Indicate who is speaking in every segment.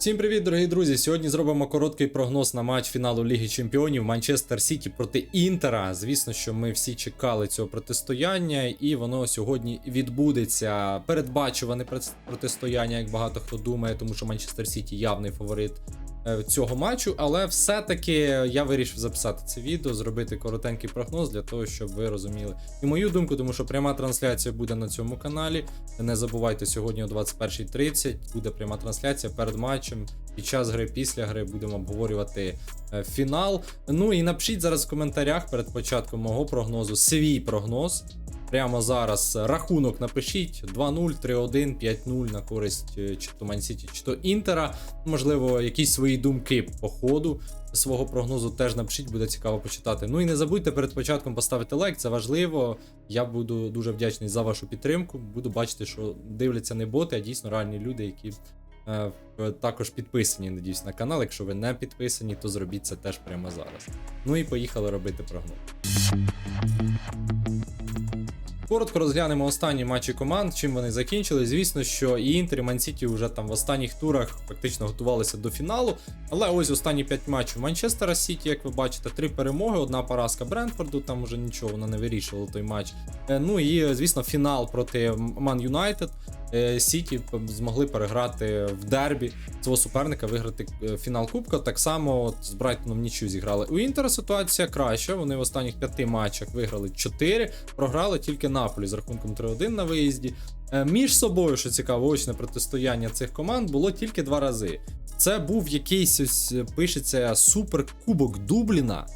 Speaker 1: Всім привіт, дорогі друзі! Сьогодні зробимо короткий прогноз на матч фіналу Ліги Чемпіонів Манчестер Сіті проти Інтера. Звісно, що ми всі чекали цього протистояння, і воно сьогодні відбудеться. Передбачуване протистояння, як багато хто думає, тому що Манчестер Сіті явний фаворит цього матчу. Але все-таки я вирішив записати це відео, зробити коротенький прогноз для того, щоб ви розуміли і мою думку, тому що пряма трансляція буде на цьому каналі. Не забувайте, сьогодні о 21.30 буде пряма трансляція перед матчем. Під час гри, після гри будемо обговорювати е, фінал. Ну і напишіть зараз в коментарях перед початком мого прогнозу свій прогноз. Прямо зараз рахунок напишіть 2-0, 3-1, 5-0 на користь е, чи то Мансіті, чи то Інтера. Можливо, якісь свої думки по ходу свого прогнозу теж напишіть, буде цікаво почитати. Ну і не забудьте перед початком поставити лайк, це важливо. Я буду дуже вдячний за вашу підтримку. Буду бачити, що дивляться не боти, а дійсно реальні люди, які е, також підписані, надіюсь, на канал. Якщо ви не підписані, то зробіть це теж прямо зараз. Ну і поїхали робити прогноз. Коротко розглянемо останні матчі команд, чим вони закінчили. Звісно, що і Інтер, і Мансіті вже там в останніх турах фактично готувалися до фіналу. Але ось останні 5 матчів Манчестера Сіті, як ви бачите, три перемоги, одна поразка Брентфорду, там вже нічого вона не вирішувала той матч. Е, Ну і звісно, фінал проти Ман Юнайтед. Е, Сіті змогли переграти в дербі свого суперника, виграти е, фінал Кубка. Так само от з Брайтоном нічю зіграли. У Інтера ситуація краща. Вони в останніх п'яти матчах виграли 4, програли тільки Наполі з рахунком 3-1 на виїзді. Е, Між собою, що цікаво, очне протистояння цих команд було тільки два рази. Це був якийсь ось пишеться суперкубок Дубліна,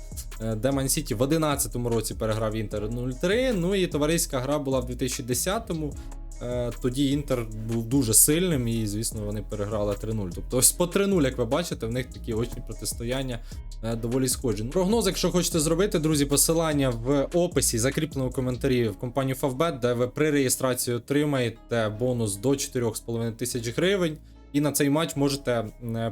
Speaker 1: де Ман Сіті в 11-му році переграв Інтер 0-3. Ну і товариська гра була в 2010-му. Е, Тоді Інтер був дуже сильним, і, звісно, вони переграли 3-0. Тобто, ось по 3-0, як ви бачите, в них такі очні протистояння е, доволі схожі. Прогноз, якщо хочете зробити, друзі, посилання в описі, закріплено в коментарі в компанію Favbet, де ви при реєстрації отримаєте бонус до 4,5 тисяч гривень. І на цей матч можете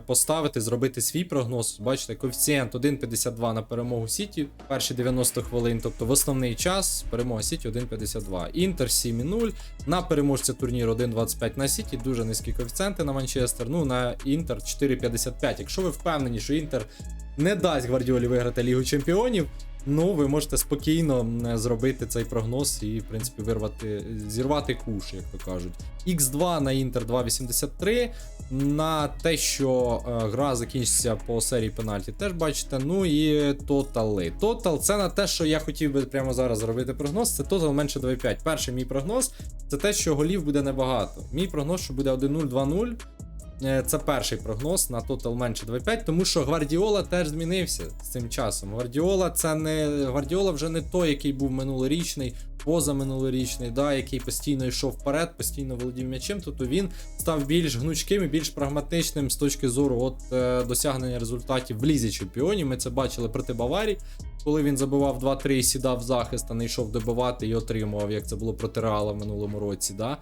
Speaker 1: поставити, зробити свій прогноз. Бачите, коефіцієнт 1,52 на перемогу Сіті перші 90 хвилин, тобто в основний час перемога Сіті 1,52. Інтер 7,0. На переможця турніру 1,25 на Сіті, дуже низькі коефіцієнти на Манчестер. Ну на Інтер 4,55. Якщо ви впевнені, що Інтер не дасть Гвардіолі виграти Лігу Чемпіонів. Ну, ви можете спокійно зробити цей прогноз і, в принципі, вирвати, зірвати куш, як то кажуть. X2 на Інтер 2,83. На те, що е, гра закінчиться по серії пенальті, теж бачите. Ну і тотали. Тотал це на те, що я хотів би прямо зараз зробити прогноз. Це тотал менше 2,5. Перший мій прогноз це те, що голів буде небагато. Мій прогноз, що буде 1-0, 2-0. Е, Це перший прогноз на тотал менше 2,5, тому що Гвардіола теж змінився з цим часом. Гвардіола це не Гвардіола вже не той, який був минулорічний, позаминулорічний, да, який постійно йшов вперед, постійно володів м'ячем. Тобто він став більш гнучким і більш прагматичним з точки зору от, е, досягнення результатів в лізі чемпіонів. Ми це бачили проти Баварії, коли він забивав 2-3 і сідав в захист, а не йшов добивати і отримував, як це було проти Реала в минулому році. Да?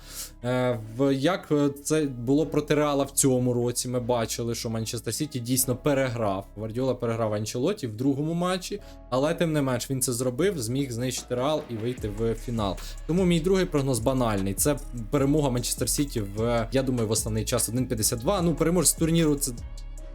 Speaker 1: Е, в, як е, це було проти Реала в цьому році, ми бачили, що Манчестер Сіті дійсно переграв. Гвардіола переграв Анчелоті в другому матчі, але тим не менш він це зробив, зміг знищити Реал і вийти в фінал. Тому мій другий прогноз банальний. Це перемога Манчестер Сіті в, я думаю, в основний час 1.52. Ну, переможець турніру це.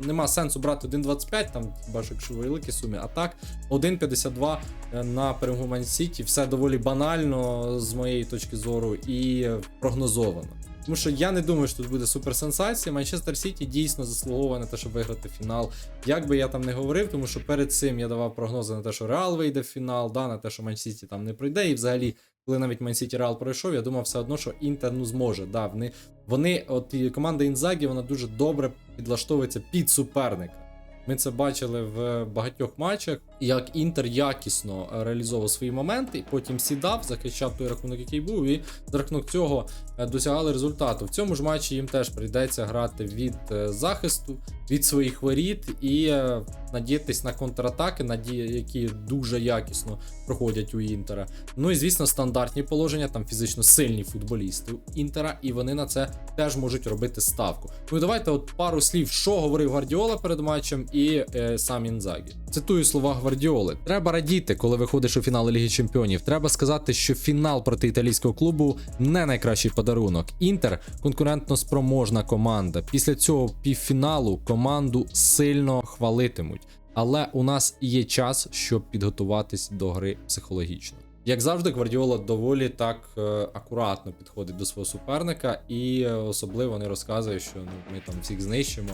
Speaker 1: Нема сенсу брати 1.25, там що якщо великі сумі. А так, 1.52 е, на перемогу Ман Сіті. Все доволі банально з моєї точки зору і е, прогнозовано. Тому що я не думаю, що тут буде суперсенсація. Манчестер Сіті дійсно заслуговує на те, щоб виграти фінал. Як би я там не говорив, тому що перед цим я давав прогнози на те, що Реал вийде в фінал, да, на те, що Ман там не пройде. І взагалі, коли навіть Мансіті Реал пройшов, я думав все одно, що Інтер ну зможе. Да, вони, вони, от команда Інзагі, вона дуже добре підлаштовується під суперника. Ми це бачили в багатьох матчах, як Інтер якісно реалізовував свої моменти, потім сідав, захищав той рахунок, який був, і за рахунок цього е, досягали результату. В цьому ж матчі їм теж прийдеться грати від е, захисту, від своїх воріт і е, надіятись на контратаки, які дуже якісно проходять у Інтера. Ну і звісно, стандартні положення, там фізично сильні футболісти у Інтера, і вони на це теж можуть робити ставку. Ну і давайте от пару слів, що говорив Гвардіола перед матчем, і е, сам Інзагі. Цитую слова Гвардіоли: треба радіти, коли виходиш у фінали Ліги Чемпіонів. Треба сказати, що фінал проти італійського клубу не найкращий подарунок. Інтер конкурентно спроможна команда. Після цього півфіналу команду сильно хвалитимуть. Але у нас є час, щоб підготуватись до гри психологічно. Як завжди, Гвардіола доволі так е, акуратно підходить до свого суперника, і е, особливо не розказує, що ну, ми там всіх знищимо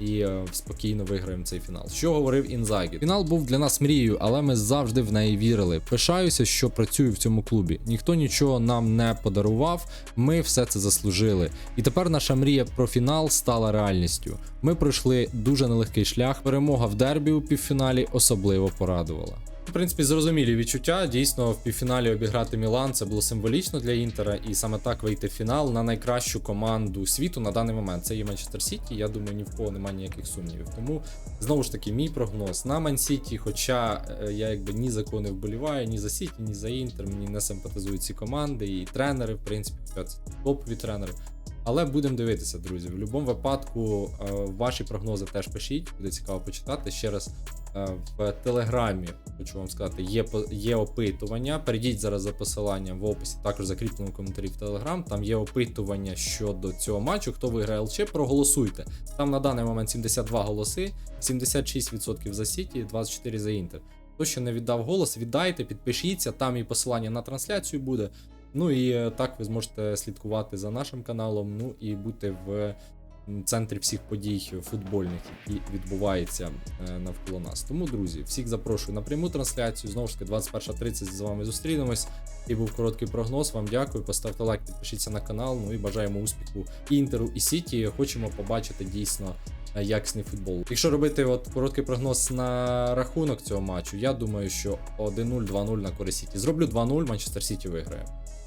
Speaker 1: і е, спокійно виграємо цей фінал. Що говорив Інзагі? Фінал був для нас мрією, але ми завжди в неї вірили. Пишаюся, що працюю в цьому клубі. Ніхто нічого нам не подарував. Ми все це заслужили. І тепер наша мрія про фінал стала реальністю. Ми пройшли дуже нелегкий шлях. Перемога в дербі у півфіналі особливо порадувала. В принципі, зрозумілі відчуття. Дійсно, в півфіналі обіграти Мілан це було символічно для Інтера, і саме так вийти в фінал на найкращу команду світу на даний момент. Це є Манчестер Сіті. Я думаю, ні в кого немає ніяких сумнівів. Тому знову ж таки, мій прогноз на Ман Сіті. Хоча е, я якби ні за кого не вболіваю, ні за Сіті, ні за Інтер. Мені не симпатизують ці команди, і тренери, в принципі, це топові тренери. Але будемо дивитися, друзі. В будь-якому випадку е, ваші прогнози теж пишіть, буде цікаво почитати. Ще раз е, в телеграмі хочу вам сказати, є є опитування. Перейдіть зараз за посиланням в описі, також закріплено коментарі в телеграм. Там є опитування щодо цього матчу. Хто виграє ЛЧ, проголосуйте. Там на даний момент 72 голоси, 76% за Сіті, 24 за Інтер. Хто ще не віддав голос, віддайте, підпишіться. Там і посилання на трансляцію буде. Ну і е, так ви зможете слідкувати за нашим каналом, ну і бути в центрі всіх подій футбольних, які відбуваються е, навколо нас. Тому, друзі, всіх запрошую на пряму трансляцію. Знову ж таки, 21.30 з вами зустрінемось. І був короткий прогноз. Вам дякую. Поставте лайк, підпишіться на канал. Ну і бажаємо успіху Інтеру і Сіті. Хочемо побачити дійсно е, якісний футбол. Якщо робити от короткий прогноз на рахунок цього матчу, я думаю, що 1-0, 2-0 на користь Сіті. Зроблю 2-0, Манчестер Сіті виграє.